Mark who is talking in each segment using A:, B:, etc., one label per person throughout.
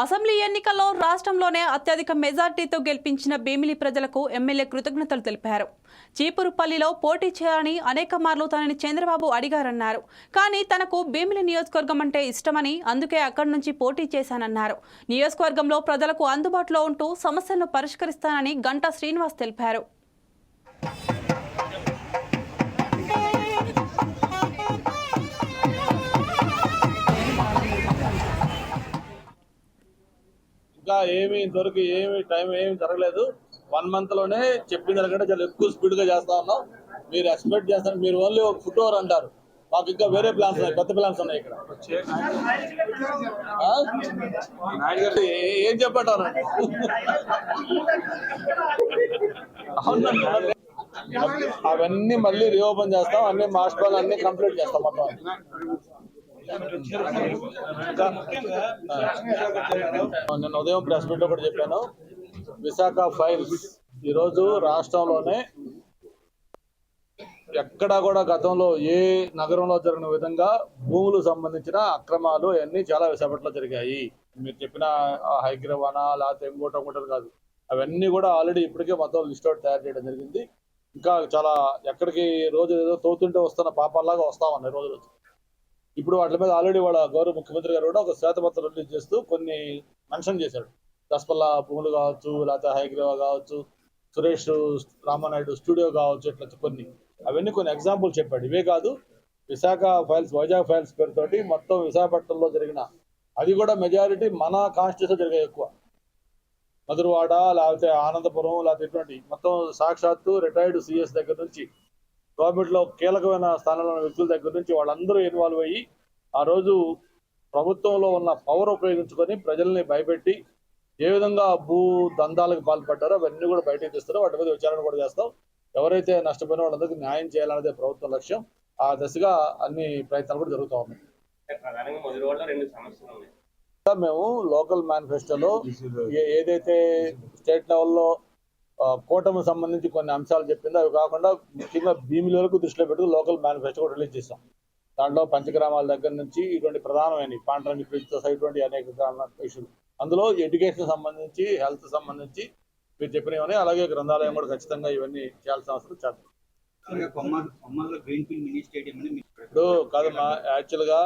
A: Assembly ఎన్నికల్లో రాష్ట్రంలోనే అత్యధిక మెజార్టీతో గెలిపించిన భీమిలి ప్రజలకు ఎమ్మెల్యే కృతజ్ఞతలు తెలిపారు. చీపురుపల్లిలో పోటీ చేయాలని అనేక మార్లు తనని చంద్రబాబు అడిగారన్నారు. కానీ తనకు భీమిలి నియోజకవర్గం అంటే ఇష్టమని అందుకే అక్కడి నుంచి పోటీ చేశానన్నారు. నియోజకవర్గంలో ప్రజలకు అందుబాటులో ఉంటూ సమస్యలను పరిష్కరిస్తానని గంటా శ్రీనివాస్ తెలిపారు.
B: ఇంకా ఏమి ఇంతవరకు ఏమి టైం ఏమి జరగలేదు. వన్ మంత్లోనే చెప్పిన దానికంటే చాలా ఎక్కువ స్పీడ్గా చేస్తా ఉన్నాం. మీరు ఎక్స్పెక్ట్ చేస్తారు. మీరు ఓన్లీ ఒక ఫుట్ ఓవర్ అంటారు. మాకు ఇంకా వేరే ప్లాన్స్ ఉన్నాయి. కొత్త ప్లాన్స్ ఉన్నాయి ఇక్కడ? ఏ- ఏం చెప్పంటారు? అవన్నీ మళ్ళీ రీఓపెన్ చేస్తాం. అన్ని మాస్టర్ అన్ని కంప్లీట్ చేస్తాం మొత్తం. నిన్న ఉదయం ప్రెస్ మీట్ ఒకటి చెప్పాను. విశాఖ ఫైల్స్ ఈరోజు రాష్ట్రంలోనే ఎక్కడా కూడా గతంలో ఏ నగరంలో జరిగిన విధంగా భూములు సంబంధించిన అక్రమాలు అన్ని చాలా విశాఖపట్నంలో జరిగాయి. మీరు చెప్పిన ఆ హైగ్రవానా లేకపోతే ఇంకోటి ఇంకోటి కాదు. అవన్నీ కూడా ఆల్రెడీ ఇప్పటికే మొత్తం లిస్ట్ అవుట్ తయారు చేయడం జరిగింది. ఇంకా చాలా ఎక్కడికి రోజు ఏదో తోతుంటే వస్తున్న పాపాల్లాగా వస్తా ఉన్నాయి రోజు రోజు. ఇప్పుడు వాటి మీద ఆల్రెడీ వాళ్ళ గౌరవ ముఖ్యమంత్రి గారు కూడా ఒక శ్వేతపత్రం రిలీజ్ చేస్తూ కొన్ని మెన్షన్ చేశాడు. దస్పల్లా భూములు కావచ్చు లేకపోతే హైగ్రీవా కావచ్చు సురేష్ రామానాయుడు స్టూడియో కావచ్చు ఇట్లా కొన్ని. అవన్నీ కొన్ని ఎగ్జాంపుల్ చెప్పాడు. ఇవే కాదు విశాఖ ఫైల్స్ వైజాగ్ ఫైల్స్ పేరుతోటి మొత్తం విశాఖపట్నంలో జరిగిన అది కూడా మెజారిటీ మన కాన్స్టిట్యూషన్ జరిగాయి ఎక్కువ. మధురవాడ లేకపోతే ఆనందపురం లేకపోతే ఇటువంటి మొత్తం సాక్షాత్తు రిటైర్డ్ సిఎస్ దగ్గర నుంచి గవర్నమెంట్లో కీలకమైన స్థానంలో ఉన్న వ్యక్తుల దగ్గర నుంచి వాళ్ళందరూ ఇన్వాల్వ్ అయ్యి ఆ రోజు ప్రభుత్వంలో ఉన్న పవర్ ఉపయోగించుకొని ప్రజల్ని భయపెట్టి ఏ విధంగా భూ దందాలకు పాల్పడ్డారో అవన్నీ కూడా బయటకు తీస్తారో. వాటి మీద విచారణ కూడా చేస్తాం. ఎవరైతే నష్టపోయిన వాళ్ళందరికీ న్యాయం చేయాలన్నదే ప్రభుత్వ లక్ష్యం. ఆ దిశగా అన్ని ప్రయత్నాలు కూడా జరుగుతూ ఉన్నాయి. మేము లోకల్ మేనిఫెస్టోలో ఏదైతే స్టేట్ లెవెల్లో కూటమి సంబంధించి కొన్ని అంశాలు చెప్పిందో. అవి కాకుండా ముఖ్యంగా భీమిలి వరకు దృష్టిలో పెట్టుకుని లోకల్ మేనిఫెస్టో కూడా రిలీజ్ చేస్తాం దాంట్లో పంచగ్రామాల దగ్గర నుంచి ఇటువంటి ప్రధానమైన బ్రిడ్జ్తో సహా ఇటువంటి అనేక ఇష్యూలు. అందులో ఎడ్యుకేషన్ సంబంధించి హెల్త్ సంబంధించి మీరు చెప్పినవని అలాగే గ్రంథాలయం కూడా ఖచ్చితంగా ఇవన్నీ చేయాల్సిన అవసరం
C: మీకు
B: ఇప్పుడు కాదు మా యాక్చువల్గా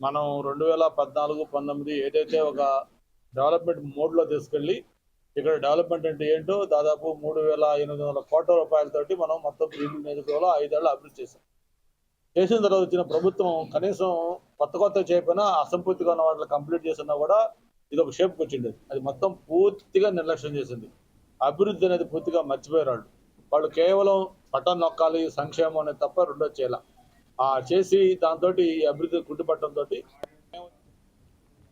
B: మనం రెండు వేల పద్నాలుగు పంతొమ్మిది ఏదైతే ఒక డెవలప్మెంట్ మోడ్లో తీసుకెళ్ళి ఇక్కడ డెవలప్మెంట్ అంటే ఏంటో దాదాపు మూడు వేల ఎనిమిది వందల కోట్ల రూపాయలతోటి మనం మొత్తం ప్రీమియం నియోజకవర్గంలో ఐదేళ్ళు అభివృద్ధి చేసాం చేసిన తర్వాత వచ్చిన ప్రభుత్వం కనీసం కొత్త కొత్త చేయకపోయినా అసంపూర్తిగా ఉన్న వాటిని కంప్లీట్ చేసినా కూడా ఇది ఒక షేప్కి వచ్చింది. అది మొత్తం పూర్తిగా నిర్లక్ష్యం చేసింది. అభివృద్ధి అనేది పూర్తిగా మర్చిపోయారు వాళ్ళు. వాళ్ళు కేవలం పట్టం నొక్కాలి సంక్షేమం అనేది తప్ప రెండో చేయాల ఆ చేసి దాంతో ఈ అభివృద్ధి గుడ్డుపట్టడంతో